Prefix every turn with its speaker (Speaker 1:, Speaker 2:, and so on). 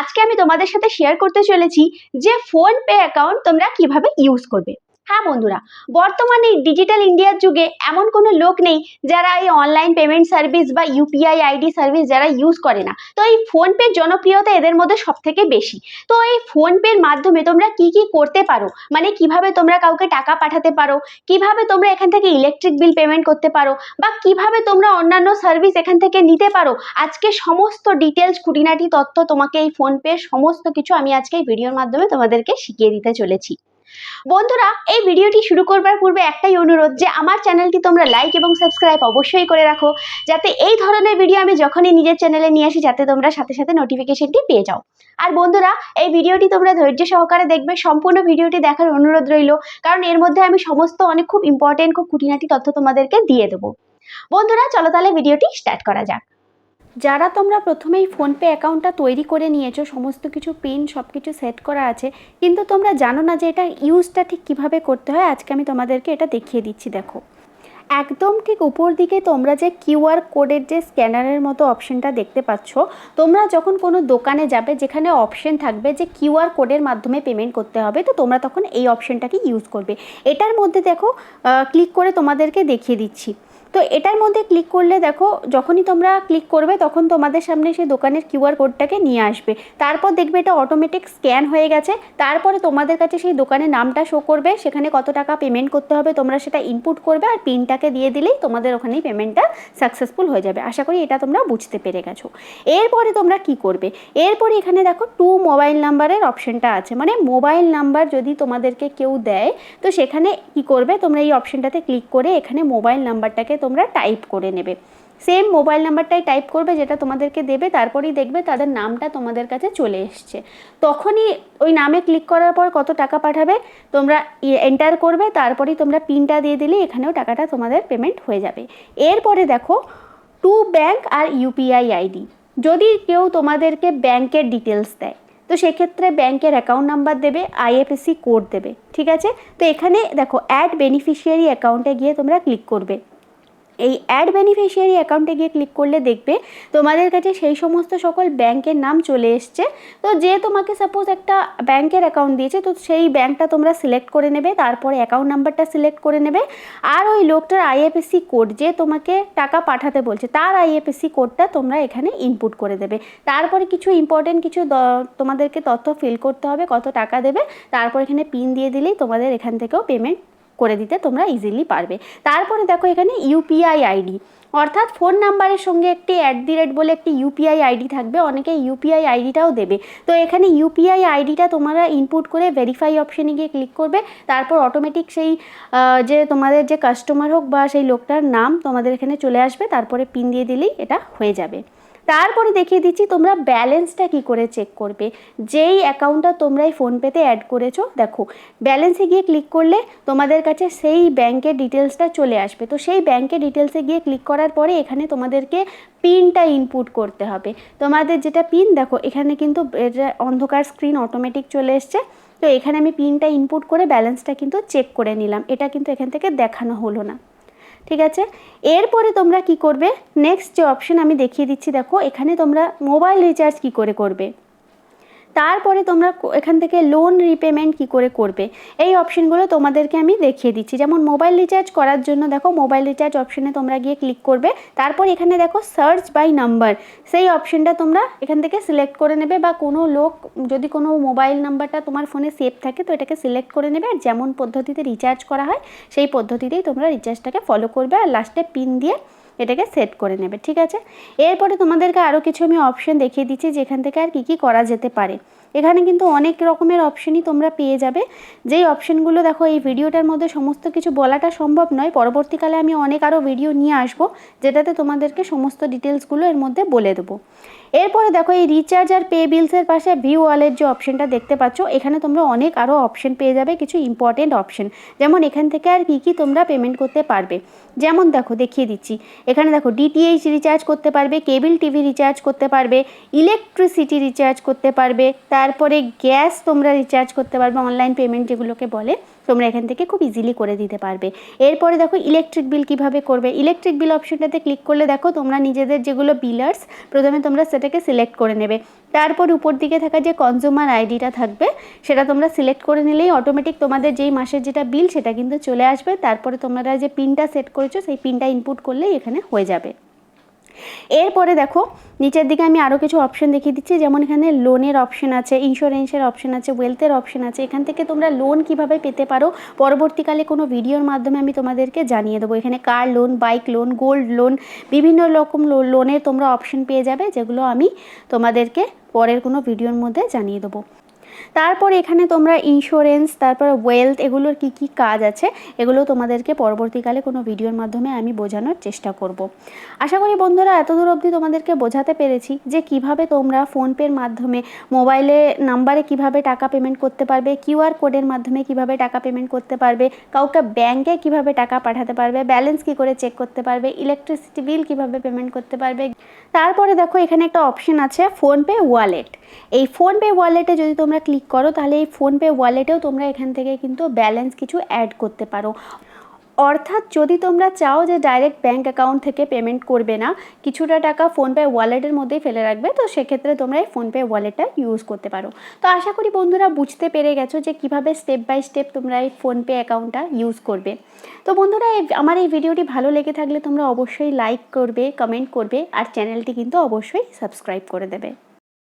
Speaker 1: আজকে আমি তোমাদের সাথে শেয়ার করতে চলেছি যে ফোনপে অ্যাকাউন্ট তোমরা কীভাবে ইউজ করবে। হ্যাঁ বন্ধুরা, বর্তমানে ডিজিটাল ইন্ডিয়ার যুগে এমন কোনো লোক নেই যারা এই অনলাইন পেমেন্ট সার্ভিস বা ইউপিআই আইডি সার্ভিস যারা ইউজ করে না। তো এই ফোনপের জনপ্রিয়তা এদের মধ্যে সব থেকে বেশি। তো এই ফোনপের মাধ্যমে তোমরা কি কি করতে পারো? মানে কীভাবে তোমরা কাউকে টাকা পাঠাতে পারো? কীভাবে তোমরা এখান থেকে ইলেকট্রিক বিল পেমেন্ট করতে পারো? বা কীভাবে তোমরা অন্যান্য সার্ভিস এখান থেকে নিতে পারো? আজকে সমস্ত ডিটেলস খুঁটিনাটি, তথ্য তোমাকে এই ফোনপের সমস্ত কিছু আমি আজকে এই ভিডিওর মাধ্যমে তোমাদেরকে শিখিয়ে দিতে চলেছি। বন্ধুরা, এই ভিডিওটি শুরু করবার পূর্বে একটাই অনুরোধ যে আমার চ্যানেলটি তোমরা লাইক এবং সাবস্ক্রাইব অবশ্যই করে রাখো, যাতে এই ধরনের ভিডিও আমি যখনই নিজের চ্যানেলে নিয়ে আসি, যাতে তোমরা সাথে সাথে নোটিফিকেশনটি পেয়ে যাও। আর বন্ধুরা, এই ভিডিওটি তোমরা ধৈর্য সহকারে দেখবে, সম্পূর্ণ ভিডিওটি দেখার অনুরোধ রইল, কারণ এর মধ্যে আমি সমস্ত অনেক খুব ইম্পর্টেন্ট খুব খুঁটিনাটি তথ্য তোমাদেরকে দিয়ে দেবো। বন্ধুরা, চলো তাহলে ভিডিওটি স্টার্ট করা যাক। যারা তোমরা প্রথমেই ফোনপে অ্যাকাউন্টটা তৈরি করে নিয়েছো, সমস্ত কিছু পিন সব কিছু সেট করা আছে, কিন্তু তোমরা জানো না যে এটা ইউজটা ঠিক কীভাবে করতে হয়, আজকে আমি তোমাদেরকে এটা দেখিয়ে দিচ্ছি, দেখো। একদম ঠিক উপর দিকে তোমরা যে কিউআর কোডের যে স্ক্যানারের মতো অপশনটা দেখতে পাচ্ছ, তোমরা যখন কোনো দোকানে যাবে, যেখানে অপশন থাকবে যে কিউআর কোডের মাধ্যমে পেমেন্ট করতে হবে, তো তোমরা তখন এই অপশনটাকে ইউজ করবে। এটার মধ্যে দেখো ক্লিক করে তোমাদেরকে দেখিয়ে দিচ্ছি। তো এটার মধ্যে ক্লিক করলে দেখো, যখনই তোমরা ক্লিক করবে, তখন তোমাদের সামনে সেই দোকানের কিউআর কোডটাকে নিয়ে আসবে। তারপর দেখবে এটা অটোমেটিক স্ক্যান হয়ে গেছে। তারপরে তোমাদের কাছে সেই দোকানের নামটা শো করবে। সেখানে কত টাকা পেমেন্ট করতে হবে, তোমরা সেটা ইনপুট করবে আর পিনটাকে দিয়ে দিলেই তোমাদের ওখানেই পেমেন্টটা সাকসেসফুল হয়ে যাবে। আশা করি এটা তোমরা বুঝতে পেরে গেছো। এরপরে তোমরা কি করবে? এরপরে এখানে দেখো টু মোবাইল নাম্বারের অপশনটা আছে। মানে মোবাইল নাম্বার যদি তোমাদেরকে কেউ দেয়, তো সেখানে কি করবে? তোমরা এই অপশনটাতে ক্লিক করে এখানে মোবাইল নাম্বারটাকে তোমরা টাইপ করে নেবে। সেম মোবাইল নাম্বারটাই টাইপ করবে যেটা তোমাদেরকে দেবে, তারপরেই দেখবে তাদের নামটা তোমাদের কাছে চলে এসছে। তখনই ওই নামে ক্লিক করার পর কত টাকা পাঠাবে, তোমরা এন্টার করবে, তারপরেই তোমরা পিনটা দিয়ে দিলে এখানেও টাকাটা তোমাদের পেমেন্ট হয়ে যাবে। এরপরে দেখো টু ব্যাংক আর ইউপিআই আইডি যদি কেউ তোমাদেরকে ব্যাংকের ডিটেলস দেয়, তো সেক্ষেত্রে ব্যাংকের অ্যাকাউন্ট নাম্বার দেবে আইএফএসসি কোড দেবে, ঠিক আছে? তো এখানে দেখো অ্যাড বেনিফিশিয়ারি অ্যাকাউন্টে গিয়ে তোমরা ক্লিক করবে। এই অ্যাড বেনিফিশিয়ারি অ্যাকাউন্টে গিয়ে ক্লিক করলে দেখবে তোমাদের কাছে সেই সমস্ত সকল ব্যাংকের নাম চলে এসছে। তো যে তোমাকে সাপোজ একটা ব্যাংকের অ্যাকাউন্ট দিয়েছে, তো সেই ব্যাংকটা তোমরা সিলেক্ট করে নেবে, তারপরে অ্যাকাউন্ট নাম্বারটা সিলেক্ট করে নেবে। আর ওই লোকটার আইএফএসসি কোড যে তোমাকে টাকা পাঠাতে বলছে, তার আইএফএসসি কোডটা তোমরা এখানে ইনপুট করে দেবে। তারপরে কিছু ইম্পর্টেন্ট কিছু তোমাদেরকে তথ্য ফিল করতে হবে, কত টাকা দেবে, তারপর এখানে পিন দিয়ে দিলেই তোমাদের এখান থেকেও পেমেন্ট করে দিতে তোমরা ইজিলি পারবে। তারপরে দেখো এখানে ইউপিআই আইডি অর্থাৎ ফোন নাম্বারের সঙ্গে একটি অ্যাট দি রেট বলে একটি ইউপিআই আইডি থাকবে, অনেকে ইউপিআই আইডিটাও দেবে। তো এখানে ইউপিআই আইডিটা তোমরা ইনপুট করে ভেরিফাই অপশানে গিয়ে ক্লিক করবে, তারপর অটোমেটিক সেই যে তোমাদের যে কাস্টমার হোক বা সেই লোকটার নাম তোমাদের এখানে চলে আসবে, তারপরে পিন দিয়ে দিলেই এটা হয়ে যাবে। তারপরে দেখিয়ে দিচ্ছি তোমরা ব্যালেন্সটা কি করে চেক করবে। যেই অ্যাকাউন্টটা তোমরা এই ফোনপেতে অ্যাড করেছ, দেখো ব্যালেন্সে গিয়ে ক্লিক করলে তোমাদের কাছে সেই ব্যাংকের ডিটেলসটা চলে আসবে। তো সেই ব্যাংকের ডিটেলসে গিয়ে ক্লিক করার পরে এখানে তোমাদেরকে পিনটা ইনপুট করতে হবে। তোমাদের যেটা পিন দেখো, এখানে কিন্তু অন্ধকার স্ক্রিন অটোমেটিক চলে এসছে। তো এখানে আমি পিনটা ইনপুট করে ব্যালেন্সটা কিন্তু চেক করে নিলাম। এটা কিন্তু এখান থেকে দেখানো হলো না। ঠিক আছে? এরপরে তোমরা কি করবে? নেক্সট যে অপশন আমি দেখিয়ে দিচ্ছি, দেখো, এখানে তোমরা মোবাইল রিচার্জ কি করে করবে? তারপরে তোমরা এখান থেকে লোন রিপেমেন্ট কি করে করবে? এই অপশনগুলো তোমাদেরকে আমি দেখিয়ে দিচ্ছি। যেমন মোবাইল রিচার্জ করার জন্য দেখো মোবাইল রিচার্জ অপশনে তোমরা গিয়ে ক্লিক করবে। তারপর এখানে দেখো সার্চ বাই নাম্বার সেই অপশনটা তোমরা এখান থেকে সিলেক্ট করে নেবে বা কোনো লোক, যদি কোনো মোবাইল নাম্বারটা তোমার ফোনে সেভ থাকে, তো এটাকে সিলেক্ট করে নেবে। আর যেমন পদ্ধতিতে রিচার্জ করা হয়, সেই পদ্ধতিতেই তোমরা রিচার্জটাকে ফলো করবে। আর লাস্টে পিন দিয়ে এটাকে সেট করে নেবে, ঠিক আছে? এরপরে তোমাদেরকে আরও কিছু আমি অপশন দেখিয়ে দিচ্ছি, যেখান থেকে আর কী কী করা যেতে পারে। এখানে কিন্তু অনেক রকমের অপশনই তোমরা পেয়ে যাবে। যেই অপশনগুলো দেখো, এই ভিডিওটার মধ্যে সমস্ত কিছু বলাটা সম্ভব নয়। পরবর্তীকালে আমি অনেক আরও ভিডিও নিয়ে আসব, যেটাতে তোমাদেরকে সমস্ত ডিটেলসগুলো এর মধ্যে বলে দেবো। এরপরে দেখো, এই রিচার্জ আর পে বিলসের পাশে ভিউ ওয়ালের যে অপশনটা দেখতে পাচ্ছ, এখানে তোমরা অনেক আরও অপশন পেয়ে যাবে, কিছু ইম্পর্টেন্ট অপশন যেমন এখান থেকে আর কী কী তোমরা পেমেন্ট করতে পারবে। যেমন দেখো, দেখিয়ে দিচ্ছি। এখানে দেখো ডিটিএইচ রিচার্জ করতে পারবে কেবিল টিভি রিচার্জ করতে পারবে ইলেকট্রিসিটি রিচার্জ করতে পারবে, তার তারপরে গ্যাস তোমরা রিচার্জ করতে পারবে অনলাইন পেমেন্ট যেগুলোকে বলে, তোমরা এখান থেকে খুব ইজিলি করে দিতে পারবে। এরপরে দেখো ইলেকট্রিক বিল কীভাবে করবে? ইলেকট্রিক বিল অপশনটাতে ক্লিক করলে দেখো তোমরা নিজেদের যেগুলো বিলার্স প্রথমে তোমরা সেটাকে সিলেক্ট করে নেবে। তারপর উপর দিকে থাকা যে কনজিউমার আইডিটা থাকবে, সেটা তোমরা সিলেক্ট করে নিলেই অটোমেটিক তোমাদের যেই মাসের যেটা বিল সেটা কিন্তু চলে আসবে। তারপরে তোমরা যে পিনটা সেট করেছ, সেই পিনটা ইনপুট করলেই এখানে হয়ে যাবে। এরপরে দেখো, নিচের দিকে আমি আরও কিছু অপশন দেখিয়ে দিচ্ছি। যেমন এখানে লোনের অপশন আছে ইন্স্যুরেন্সের অপশন আছে ওয়েলথের অপশন আছে। এখান থেকে তোমরা লোন কীভাবে পেতে পারো, পরবর্তীকালে কোনো ভিডিওর মাধ্যমে আমি তোমাদেরকে জানিয়ে দেবো। এখানে car loan bike loan gold loan বিভিন্ন রকম লোনের তোমরা অপশন পেয়ে যাবে, যেগুলো আমি তোমাদেরকে পরের কোনো ভিডিওর মধ্যে জানিয়ে দেবো। তারপর এখানে তোমরা ইন্স্যুরেন্স তারপর ওয়েলথ এগুলোর কি কি কাজ আছে, এগুলো তোমাদেরকে পরবর্তীকালে কোনো ভিডিওর মাধ্যমে আমি বোঝানোর চেষ্টা করব। আশা করি বন্ধুরা এতদূর অবধি তোমাদেরকে বোঝাতে পেরেছি যে কীভাবে তোমরা ফোনপের মাধ্যমে মোবাইলে নাম্বারে কীভাবে টাকা পেমেন্ট করতে পারবে কিউআর কোডের মাধ্যমে কীভাবে টাকা পেমেন্ট করতে পারবে, কাউকে ব্যাংকে কীভাবে টাকা পাঠাতে পারবে ব্যালেন্স কি করে চেক করতে পারবে ইলেকট্রিসিটি বিল কীভাবে পেমেন্ট করতে পারবে তারপরে দেখো এখানে একটা অপশন আছে ফোনপে ওয়ালেট এই ফোনপে ওয়ালেটে যদি তোমরা ক্লিক করো, তাহলে এই ফোনপে ওয়ালেটেও তোমরা এখান থেকে কিন্তু ব্যালেন্স কিছু অ্যাড করতে পারো। অর্থাৎ যদি তোমরা চাও যে ডাইরেক্ট ব্যাঙ্ক অ্যাকাউন্ট থেকে পেমেন্ট করবে না, কিছুটা টাকা ফোনপে ওয়ালেটের মধ্যেই ফেলে রাখবে, তো সেক্ষেত্রে তোমরা এই ফোনপে ওয়ালেটটা ইউজ করতে পারো। তো আশা করি বন্ধুরা বুঝতে পেরে গেছো যে কীভাবে স্টেপ বাই স্টেপ তোমরা এই ফোনপে অ্যাকাউন্টটা ইউজ করবে। তো বন্ধুরা আমার এই ভিডিওটি ভালো লেগে থাকলে তোমরা অবশ্যই লাইক করবে, কমেন্ট করবে, আর চ্যানেলটি কিন্তু অবশ্যই সাবস্ক্রাইব করে দেবে।